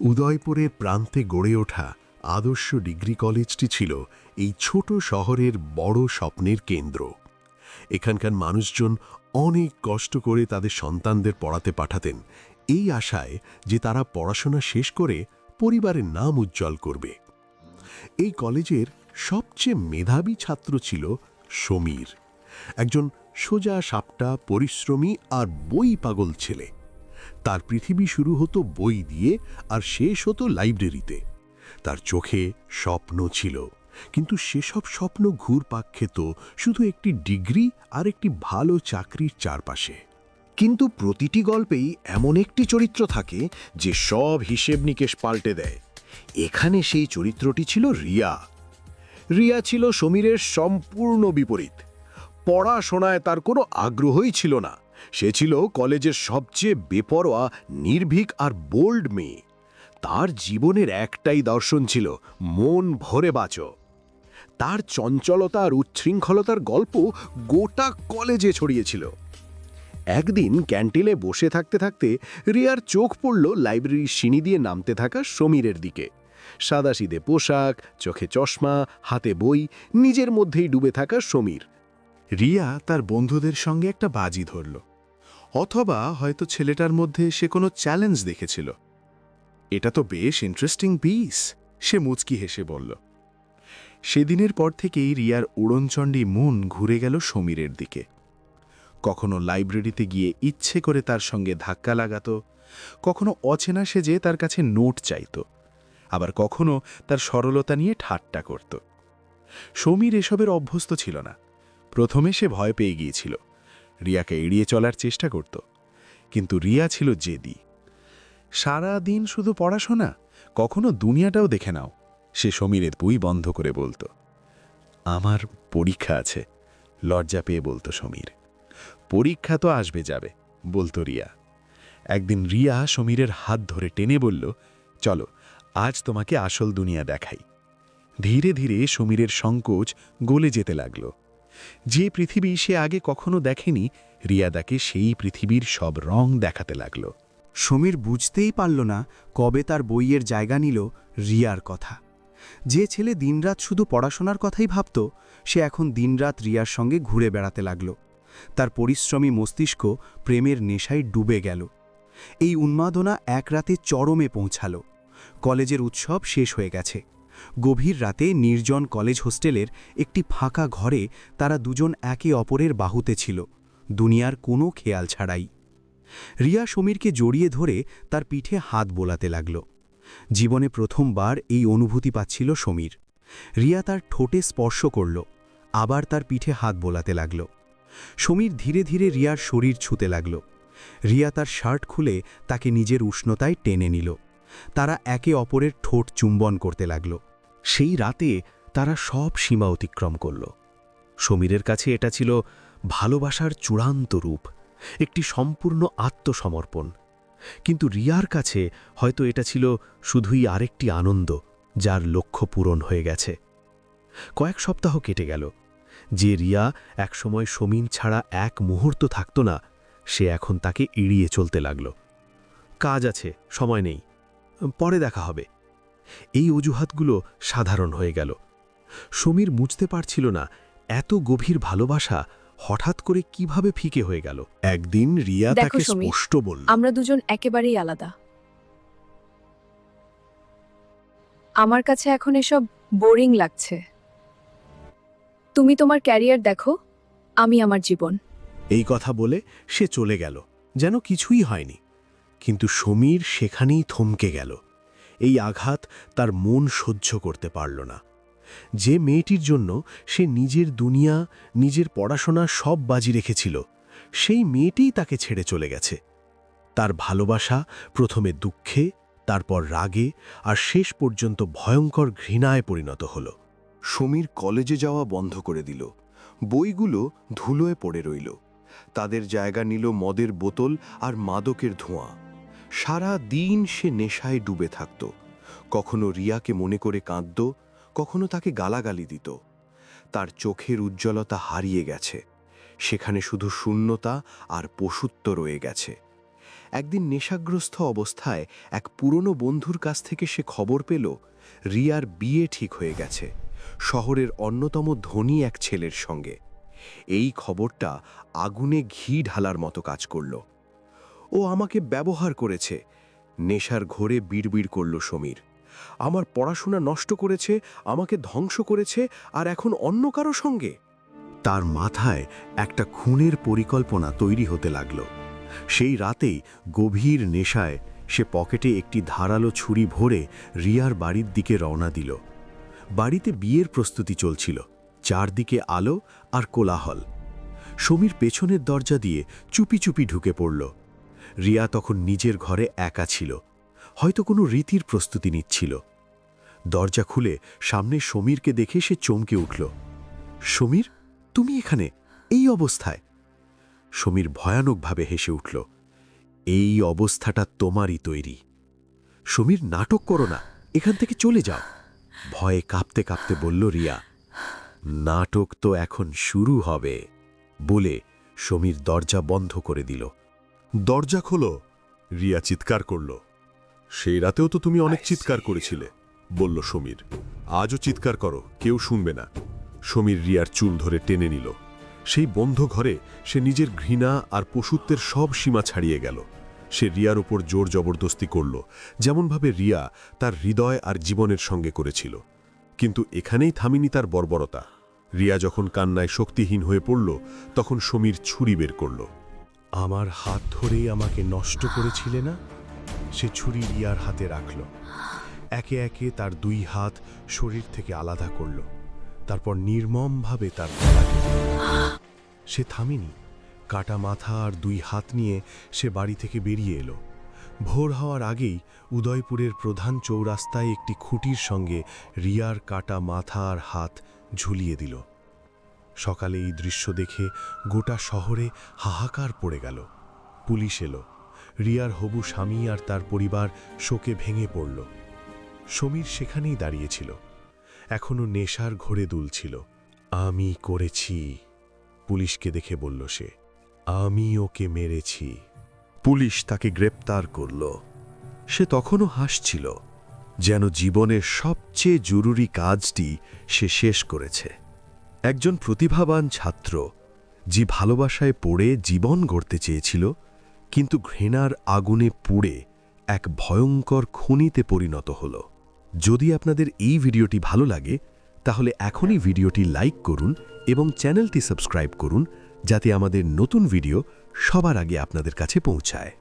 উদয়পুরের প্রান্তে গড়ে ওঠা আদর্শ ডিগ্রি কলেজটি ছিল এই ছোট শহরের বড় স্বপ্নের কেন্দ্র। এখানকার মানুষজন অনেক কষ্ট করে তাদের সন্তানদের পড়াতে পাঠাতেন। এই আশায় যে তারা পড়াশোনা শেষ করে পরিবারের নাম উজ্জ্বল করবে। এই কলেজের সবচেয়ে মেধাবী ছাত্র ছিল সমীর। একজন সোজা সাপটা, পরিশ্রমী আর বই পাগল ছেলে। তার পৃথিবী শুরু হতো বই দিয়ে আর শেষ হতো লাইব্রেরিতে। তার চোখে স্বপ্ন ছিল, কিন্তু সেসব স্বপ্ন ঘুরপাক খেত শুধু একটি ডিগ্রি আর একটি ভালো চাকরির চারপাশে। কিন্তু প্রতিটি গল্পেই এমন একটি চরিত্র থাকে যে সব হিসেব নিকেশ পাল্টে দেয়। এখানে সেই চরিত্রটি ছিল রিয়া। রিয়া ছিল সমীরের সম্পূর্ণ বিপরীত। পড়াশোনায় তার কোনো আগ্রহই ছিল না। সে ছিল কলেজের সবচেয়ে বেপরোয়া, নির্ভীক আর বোল্ড মেয়ে। তার জীবনের একটাই দর্শন ছিল মন ভরে বাঁচো। তার চঞ্চলতা আর উচ্ছৃঙ্খলতার গল্প গোটা কলেজে ছড়িয়েছিল। একদিন ক্যান্টিনে বসে থাকতে থাকতে রিয়ার চোখ পড়ল লাইব্রেরির সিঁড়ি দিয়ে নামতে থাকা সমীরের দিকে। সাদাসিদে পোশাক, চোখে চশমা, হাতে বই, নিজের মধ্যেই ডুবে থাকা সমীর। রিয়া তার বন্ধুদের সঙ্গে একটা বাজি ধরল। অথবা হয়তো ছেলেটার মধ্যে সে কোনো চ্যালেঞ্জ দেখেছিল। এটা তো বেশ ইন্টারেস্টিং পিস সে মুচকি হেসে বলল। সেদিনের পর থেকেই রিয়ার উড়নচণ্ডী মন ঘুরে গেল সমীরের দিকে। কখনো লাইব্রেরিতে গিয়ে ইচ্ছে করে তার সঙ্গে ধাক্কা লাগাত, কখনো অচেনা সেজে তার কাছে নোট চাইত, আবার কখনো তার সরলতা নিয়ে ঠাট্টা করত। সমীর এসবের অভ্যস্ত ছিল না। প্রথমে সে ভয় পেয়ে গিয়েছিল। রিয়াকে এড়িয়ে চলার চেষ্টা করত। কিন্তু রিয়া ছিল জেদি। সারা দিন শুধু পড়াশোনা, কখনো দুনিয়াটাও দেখে নাও, সে সমীরের বই বন্ধ করে বলতো। আমার পরীক্ষা আছে, লজ্জা পেয়ে বলতো সমীর। পরীক্ষা তো আসবে যাবে, বলতো রিয়া। একদিন রিয়া সমীরের হাত ধরে টেনে বলল, চলো, আজ তোমাকে আসল দুনিয়া দেখাই। ধীরে ধীরে সমীরের সংকোচ গলে যেতে লাগল। যে পৃথিবী সে আগে কখনো দেখেনি, রিয়াদাকে সেই পৃথিবীর সব রং দেখাতে লাগল। সমীর বুঝতেই পারল না কবে তার বইয়ের জায়গা নিল রিয়ার কথা। যে ছেলে দিনরাত শুধু পড়াশোনার কথাই ভাবত, সে এখন দিনরাত রিয়ার সঙ্গে ঘুরে বেড়াতে লাগল। তার পরিশ্রমী মস্তিষ্ক প্রেমের নেশায় ডুবে গেল। এই উন্মাদনা এক রাতে চরমে পৌঁছাল। কলেজের উৎসব শেষ হয়ে গেছে। গভীর রাতে নির্জন কলেজ হোস্টেলের একটি ফাঁকা ঘরে তারা দুজন একে অপরের বাহুতে ছিল। দুনিয়ার কোনো খেয়াল ছাড়াই। রিয়া সমীরকে জড়িয়ে ধরে তার পিঠে হাত বোলাতে লাগল। জীবনে প্রথমবার এই অনুভূতি পাচ্ছিল সমীর। রিয়া তার ঠোঁটে স্পর্শ করল, আবার তার পিঠে হাত বোলাতে লাগল। সমীর ধীরে ধীরে রিয়ার শরীর ছুতে লাগল। রিয়া তার শার্ট খুলে তাকে নিজের উষ্ণতায় টেনে নিল। তারা একে অপরের ঠোঁট চুম্বন করতে লাগল। সেই রাতে তারা সব সীমা অতিক্রম করল। সমীরের কাছে এটা ছিল ভালোবাসার চূড়ান্ত রূপ, একটি সম্পূর্ণ আত্মসমর্পণ। কিন্তু রিয়ার কাছে হয়তো এটা ছিল শুধুই আরেকটি আনন্দ, যার লক্ষ্য পূরণ হয়ে গেছে। কয়েক সপ্তাহ কেটে গেল। যে রিয়া একসময় সমীন ছাড়া এক মুহূর্ত থাকত না, সে এখন তাকে এড়িয়ে চলতে লাগল। কাজ আছে, সময় নেই। পরে দেখা হবে। এই অজুহাতগুলো সাধারণ হয়ে গেল। সমীর বুঝতে পারছিল না এত গভীর ভালোবাসা হঠাৎ করে কীভাবে ফিকে হয়ে গেল? একদিন রিয়া তাকে স্পষ্ট বলল আমরা দুজন একেবারেই আলাদা। আমার কাছে এখন এসব বোরিং লাগছে। তুমি তোমার ক্যারিয়ার দেখো আমি আমার জীবন। এই কথা বলে সে চলে গেল যেন কিছুই হয়নি। কিন্তু সমীর সেখানেই থমকে গেল। এই আঘাত তার মন সহ্য করতে পারল না। যে মেয়েটির জন্য সে নিজের দুনিয়া, নিজের পড়াশোনা সব বাজি রেখেছিল, সেই মেয়েটিই তাকে ছেড়ে চলে গেছে। তার ভালোবাসা, প্রথমে দুঃখে, তারপর রাগে, আর শেষ পর্যন্ত ভয়ঙ্কর ঘৃণায় পরিণত হল। সমীর কলেজে যাওয়া বন্ধ করে দিল। বইগুলো ধুলোয় পড়ে রইল। তাদের জায়গা নিল মদের বোতল আর মাদকের ধোঁয়া। সারা দিন সে নেশায় ডুবে থাকত। কখনো রিয়াকে মনে করে কাঁদত, কখনো তাকে গালাগালি দিত। তার চোখের উজ্জ্বলতা হারিয়ে গেছে। সেখানে শুধু শূন্যতা আর পশুত্ব রয়ে গেছে। একদিন নেশাগ্রস্ত অবস্থায় এক পুরনো বন্ধুর কাছ থেকে সে খবর পেল, রিয়ার বিয়ে ঠিক হয়ে গেছে, শহরের অন্যতম ধনী এক ছেলের সঙ্গে। এই খবরটা আগুনে ঘি ঢালার মতো কাজ করল। ও আমাকে ব্যবহার করেছে। নেশার ঘোরে বিড়বিড় করল সমীর। আমার পড়াশোনা নষ্ট করেছে, আমাকে ধ্বংস করেছে, আর এখন অন্য কারও সঙ্গে? তার মাথায় একটা খুনের পরিকল্পনা তৈরি হতে লাগল। সেই রাতেই গভীর নেশায় সে পকেটে একটি ধারালো ছুরি ভরে রিয়ার বাড়ির দিকে রওনা দিল। বাড়িতে বিয়ের প্রস্তুতি চলছিল, চারদিকে আলো আর কোলাহল। সমীর পেছনের দরজা দিয়ে চুপি চুপি ঢুকে পড়ল। রিয়া তখন নিজের ঘরে একা ছিল। হয়তো কোনো রীতির প্রস্তুতি নিচ্ছিল। দরজা খুলে সামনে সমীরকে দেখে সে চমকে উঠল। সমীর, তুমি এখানে? এই অবস্থায়। সমীর ভয়ানকভাবে হেসে উঠল, এই অবস্থাটা তোমারই তৈরি। সমীর, নাটক করো না, এখান থেকে চলে যাও। ভয়ে কাঁপতে কাঁপতে বলল রিয়া, নাটক তো এখন শুরু হবে, বলে সমীর দরজা বন্ধ করে দিল। দরজা খোলো। রিয়া চিৎকার করল। সেই রাতেও তো তুমি অনেক চিৎকার করেছিলে বলল সমীর। আজও চিৎকার করো কেউ শুনবে না। সমীর রিয়ার চুল ধরে টেনে নিল। সেই বন্ধ ঘরে সে নিজের ঘৃণা আর পশুত্বের সব সীমা ছাড়িয়ে গেল। সে রিয়ার ওপর জোর জবরদস্তি করল যেমনভাবে রিয়া তার হৃদয় আর জীবনের সঙ্গে করেছিল। কিন্তু এখানেই থামিনি তার বর্বরতা। রিয়া যখন কান্নায় শক্তিহীন হয়ে পড়ল তখন সমীর ছুরি বের করল। আমার হাত ধরেই আমাকে নষ্ট করেছিলে না? সে ছুরি রিয়ার হাতে রাখল। একে একে তার দুই হাত শরীর থেকে আলাদা করল। তারপর নির্মমভাবে তার। সে থামেনি। কাটা মাথা আর দুই হাত নিয়ে সে বাড়ি থেকে বেরিয়ে এলো। ভোর হওয়ার আগেই উদয়পুরের প্রধান চৌরাস্তায় একটি খুঁটির সঙ্গে রিয়ার কাটা মাথা আর হাত ঝুলিয়ে দিল। সকালে এই দৃশ্য দেখে গোটা শহরে হাহাকার পড়ে গেল। পুলিশ এলো। রিয়ার হবু স্বামী আর তার পরিবার শোকে ভেঙে পড়ল। সমীর সেখানেই দাঁড়িয়েছিল। এখনও নেশার ঘোরে দুলছিল। আমি করেছি। পুলিশকে দেখে বলল সে। আমি ওকে মেরেছি। পুলিশ তাকে গ্রেপ্তার করল। সে তখনও হাসছিল, যেন জীবনের সবচেয়ে জরুরি কাজটি সে শেষ করেছে। একজন প্রতিভাবান ছাত্র, যে ভালোবাসায় পড়ে জীবন গড়তে চেয়েছিল, কিন্তু ঘৃণার আগুনে পুড়ে এক ভয়ঙ্কর খুনিতে পরিণত হল। যদি আপনাদের এই ভিডিওটি ভালো লাগে, তাহলে এখনই ভিডিওটি লাইক করুন এবং চ্যানেলটি সাবস্ক্রাইব করুন, যাতে আমাদের নতুন ভিডিও সবার আগে আপনাদের কাছে পৌঁছায়।